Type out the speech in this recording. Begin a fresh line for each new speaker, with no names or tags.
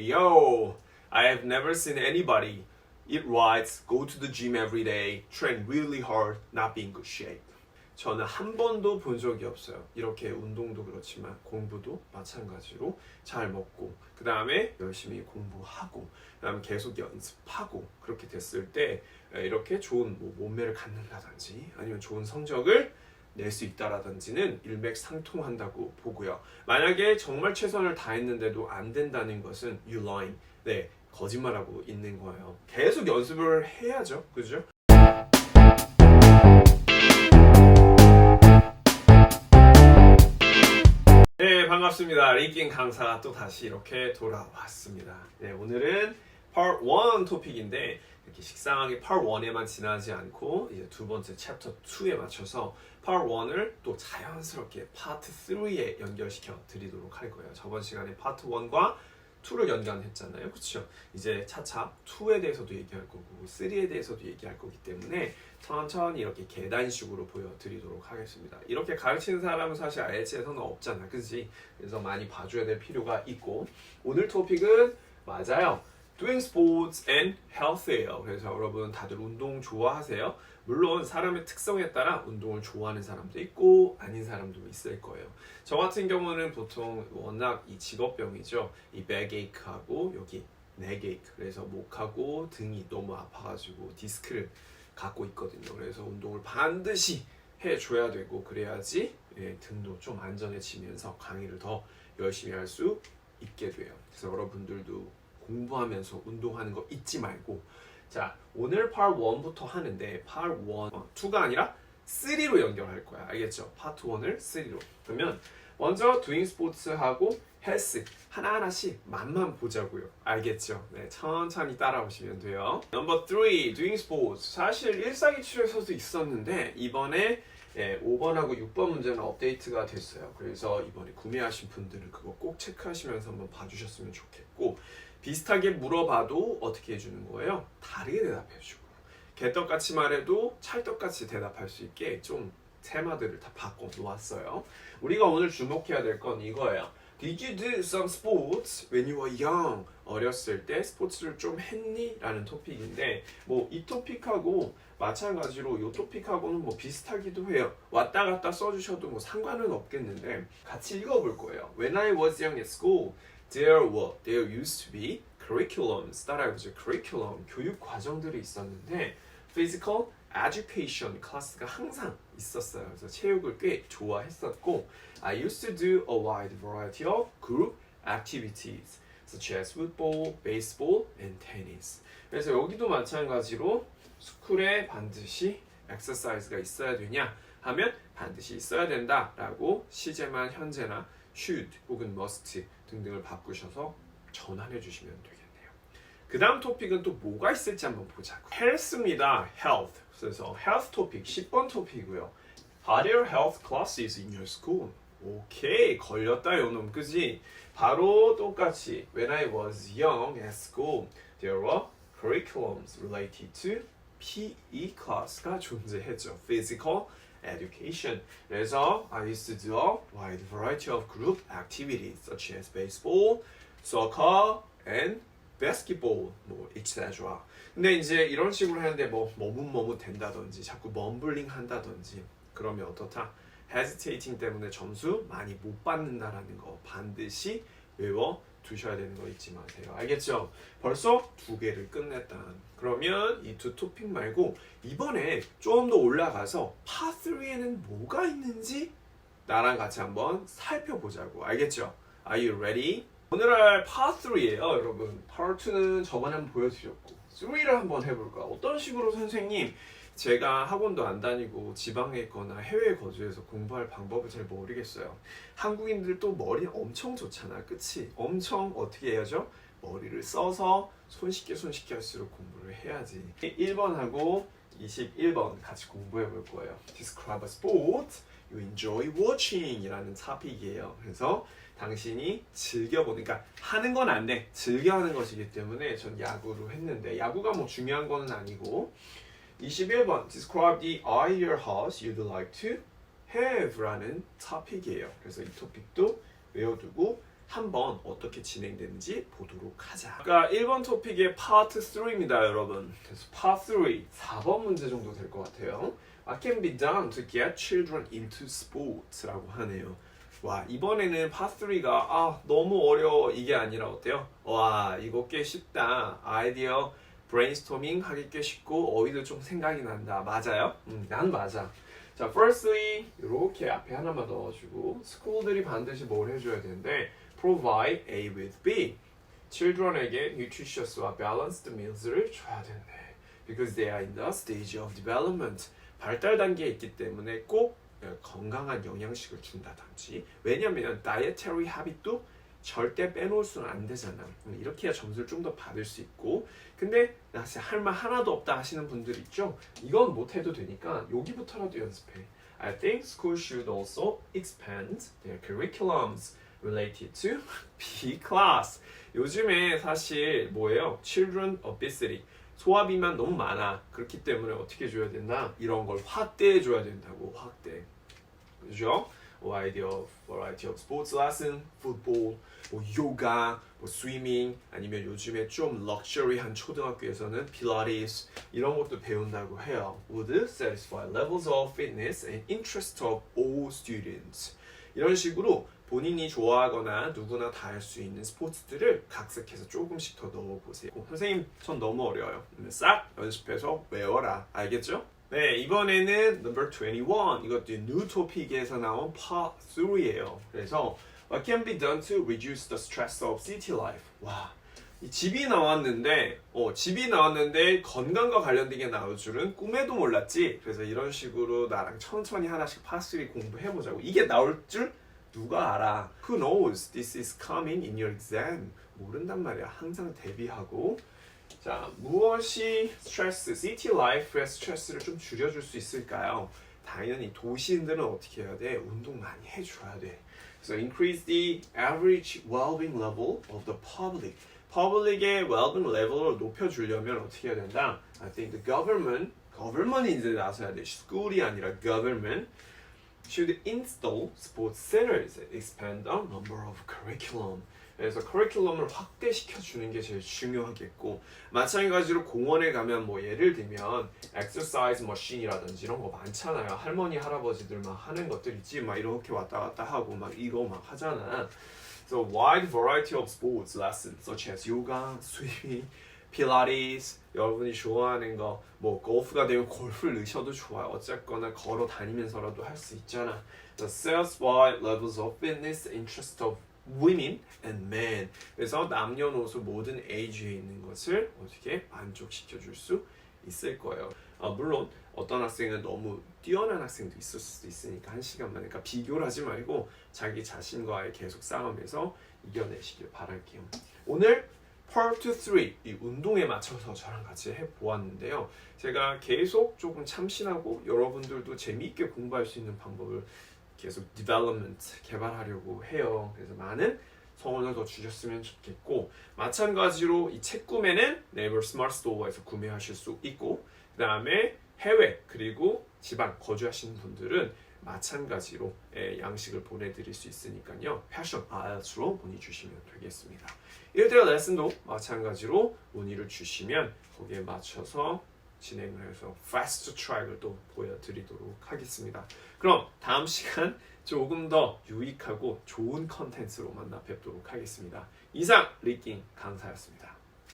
Yo, I have never seen anybody eat rice, go to the gym every day, train really hard, not be in good shape. 저는 한 번도 본 적이 없어요. 이렇게 운동도 그렇지만 공부도 마찬가지로 잘 먹고 그 다음에 열심히 공부하고 그 다음에 계속 연습하고 그렇게 됐을 때 이렇게 좋은 뭐 몸매를 갖는다든지 아니면 좋은 성적을 낼 수 있다라든지는 일맥상통한다고 보고요. 만약에 정말 최선을 다했는데도 안 된다는 것은 you lying. 네, 거짓말하고 있는 거예요. 계속 연습을 해야죠. 그죠? 네, 반갑습니다. 리깅 강사가 또 다시 이렇게 돌아왔습니다. 네, 오늘은 Part 1 토픽인데 이렇게 식상하게 Part 1에만 지나지 않고 이제 두 번째 챕터 2에 맞춰서 Part 1을 또 자연스럽게 Part 3에 연결시켜 드리도록 할 거예요. 저번 시간에 Part 1과 2를 연관했잖아요. 그렇죠? 이제 차차 2에 대해서도 얘기할 거고 3에 대해서도 얘기할 거기 때문에 천천히 이렇게 계단식으로 보여드리도록 하겠습니다. 이렇게 가르치는 사람은 사실 IELTS에서는 없잖아. 그지? 그래서 많이 봐줘야 될 필요가 있고 오늘 토픽은 맞아요. Doing sports and health예요. 그래서 여러분 다들 운동 좋아하세요? 물론 사람의 특성에 따라 운동을 좋아하는 사람도 있고 아닌 사람도 있을 거예요. 저 같은 경우는 보통 워낙 이 직업병이죠. 이 백에이크하고 여기 넥에이크 그래서 목하고 등이 너무 아파가지고 디스크를 갖고 있거든요. 그래서 운동을 반드시 해줘야 되고 그래야지 예, 등도 좀 안전해지면서 강의를 더 열심히 할 수 있게 돼요. 그래서 여러분들도 공부하면서 운동하는 거 잊지 말고. 자 오늘 part 1부터 하는데 part 1, 어, 2가 아니라 3로 연결할 거야. 알겠죠? part 1을 3로. 그러면 먼저 doing sports하고 헬스 하나하나씩 맛만 보자고요. 알겠죠? 네 천천히 따라오시면 돼요. 넘버 3 doing sports. 사실 일상이치료에서도 있었는데 이번에 예, 5번하고 6번 문제는 업데이트가 됐어요. 그래서 이번에 구매하신 분들은 그거 꼭 체크하시면서 한번 봐주셨으면 좋겠고 비슷하게 물어봐도 어떻게 해주는 거예요? 다르게 대답해주고 개떡같이 말해도 찰떡같이 대답할 수 있게 좀 테마들을 다 바꿔 놓았어요. 우리가 오늘 주목해야 될 건 이거예요. Did you do some sports when you were young? 어렸을 때 스포츠를 좀 했니? 라는 토픽인데 뭐 이 토픽하고 마찬가지로 이 토픽하고는 뭐 비슷하기도 해요. 왔다 갔다 써주셔도 뭐 상관은 없겠는데 같이 읽어볼 거예요. When I was young at school, there were there used to be curriculums 따라해보죠. curriculum 교육 과정들이 있었는데 physical education 클래스가 항상 있었어요. 그래서 체육을 꽤 좋아했었고 I used to do a wide variety of group activities such as football, baseball, and tennis. 그래서 여기도 마찬가지로 스쿨에 반드시 exercise가 있어야 되냐 하면 반드시 있어야 된다라고 시제만 현재나 should 혹은 must 등등을 바꾸셔서 전환해 주시면 되겠네요. 그 다음 토픽은 또 뭐가 있을지 한번 보자고. health입니다. health. 그래서 health 토픽 10번 토픽이고요. Are there health classes in your school? 오케이 걸렸다 요놈 그지? 바로 똑같이 When I was young at school there were curriculums related to PE class가 존재했죠. Physical education. 그래서 I used to do a wide variety of group activities such as baseball, soccer, and basketball, 뭐 etc. 근데 이제 이런 식으로 하는데 뭐 머뭇머뭇 된다든지 자꾸 멈블링 한다든지 그러면 어떻다? hesitating 때문에 점수 많이 못 받는다라는 거 반드시 외워 두셔야 되는 거 잊지 마세요. 알겠죠? 벌써 두 개를 끝냈다. 그러면 이 두 토픽 말고 이번에 좀 더 올라가서 파 3에는 뭐가 있는지 나랑 같이 한번 살펴보자고. 알겠죠? Are you ready? 오늘 할 파 3예요, 여러분. 파 2는 저번에 한번 보여드렸고 3를 한번 해볼까? 어떤 식으로 선생님 제가 학원도 안 다니고 지방에 있거나 해외에 거주해서 공부할 방법을 잘 모르겠어요. 한국인들도 머리 엄청 좋잖아. 그치? 엄청 어떻게 해야죠? 머리를 써서 손쉽게 손쉽게 할수록 공부를 해야지. 1번하고 21번 같이 공부해 볼 거예요. Describe a sport you enjoy watching 이라는 토픽이에요. 그래서 당신이 즐겨보는, 그러니까 하는 건 안 돼. 즐겨 하는 것이기 때문에 전 야구로 했는데 야구가 뭐 중요한 거는 아니고 21번 Describe the ideal house you'd like to have 라는 토픽이에요. 그래서 이 토픽도 외워두고 한번 어떻게 진행되는지 보도록 하자. 아까 1번 토픽의 파트 3입니다, 여러분. 그래서 파트 3, 4번 문제 정도 될 것 같아요. What can be done to get children into sports라고 하네요. 와 이번에는 파3가 아 너무 어려워 이게 아니라 어때요? 와 이거 꽤 쉽다 아이디어 브레인스토밍 하기 꽤 쉽고 어휘도 좀 생각이 난다. 맞아요? 음, 난 맞아. 자 firstly 이렇게 앞에 하나만 넣어주고 스쿨들이 반드시 뭘 해줘야 되는데 provide A with B. children에게 nutritious와 balanced meals를 줘야 되는데 because they are in the stage of development. 발달 단계에 있기 때문에 꼭 어, 건강한 영양식을 준다든지. 왜냐면 다이어터리 합의도 절대 빼놓을 수는 안 되잖아 음, 이렇게 해야 점수를 좀 더 받을 수 있고 근데 나 진짜 할 말 하나도 없다 하시는 분들 있죠 이건 못해도 되니까 여기부터라도 연습해 I think schools should also expand their curriculums related to B class 요즘에 사실 뭐예요? Children obesity 소화비만 너무 많아. 그렇기 때문에 어떻게 줘야 된다? 이런 걸 확대해 줘야 된다고 확대. 그죠? Variety of variety of sports lesson, football, 뭐 요가, 뭐 스위밍 아니면 요즘에 좀 럭셔리한 초등학교에서는 필라테스 이런 것도 배운다고 해요. Would satisfy levels of fitness and interest of all students. 이런 식으로 본인이 좋아하거나 누구나 다 할 수 있는 스포츠들을 각색해서 조금씩 더 넣어보세요. 어, 선생님, 전 너무 어려워요. 싹 연습해서 외워라. 알겠죠? 네, 이번에는 number 21. 이것도 new topic에서 나온 part 3예요. 그래서 what can be done to reduce the stress of city life? 와, 이 집이 나왔는데, 어, 집이 나왔는데 건강과 관련된 게 나올 줄은 꿈에도 몰랐지. 그래서 이런 식으로 나랑 천천히 하나씩 파3 공부해 보자고. 이게 나올 줄 누가 알아? Who knows? This is coming in your exam. 모른단 말이야. 항상 대비하고. 자, 무엇이 스트레스, 시티 라이프의 스트레스를 좀 줄여줄 수 있을까요? 당연히 도시인들은 어떻게 해야 돼? 운동 많이 해줘야 돼. So increase the average well-being level of the public. public의 well-being level을 높여주려면 어떻게 해야 된다? I think the government, government이 이제 나서야 돼. school이 아니라 government should install sports centers, expand the number of curriculum. 그래서 커리큘럼을 확대시켜 주는 게 제일 중요하겠고 마찬가지로 공원에 가면 뭐 예를 들면 엑서사이즈 머신이라든지 이런 거 많잖아요. 할머니 할아버지들 막 하는 것들 있지? 막 이렇게 왔다 갔다 하고 막 이거 막 하잖아. So wide variety of sports lessons such as yoga, swimming, 필라테스 여러분이 좋아하는 거 뭐 골프가 되면 골프를 넣으셔도 좋아요. 어쨌거나 걸어 다니면서라도 할 수 있잖아. The satisfied levels of fitness, interest of women and men. 그래서 남녀노소 모든 에이지에 있는 것을 어떻게 만족시켜 줄 수 있을 거예요. 아, 물론 어떤 학생은 너무 뛰어난 학생도 있을 수도 있으니까 한 시간만 그러니까 비교를 하지 말고 자기 자신과의 계속 싸움에서 이겨내시길 바랄게요. 오늘 Part 3, 이 운동에 맞춰서 저랑 같이 해보았는데요. 제가 계속 조금 참신하고 여러분들도 재미있게 공부할 수 있는 방법을 계속 디벨롭먼트 개발하려고 해요. 그래서 많은 성원을 더 주셨으면 좋겠고 마찬가지로 이 책 구매는 네이버 스마트 스토어에서 구매하실 수 있고 그 다음에 해외 그리고 지방 거주하시는 분들은 마찬가지로 예, 양식을 보내드릴 수 있으니까요. 패션 IELTS로 문의 주시면 되겠습니다. 1대1 레슨도 마찬가지로 문의를 주시면 거기에 맞춰서 진행을 해서 fast track을 또 보여드리도록 하겠습니다. 그럼 다음 시간 조금 더 유익하고 좋은 컨텐츠로 만나 뵙도록 하겠습니다. 이상 리킹 강사였습니다.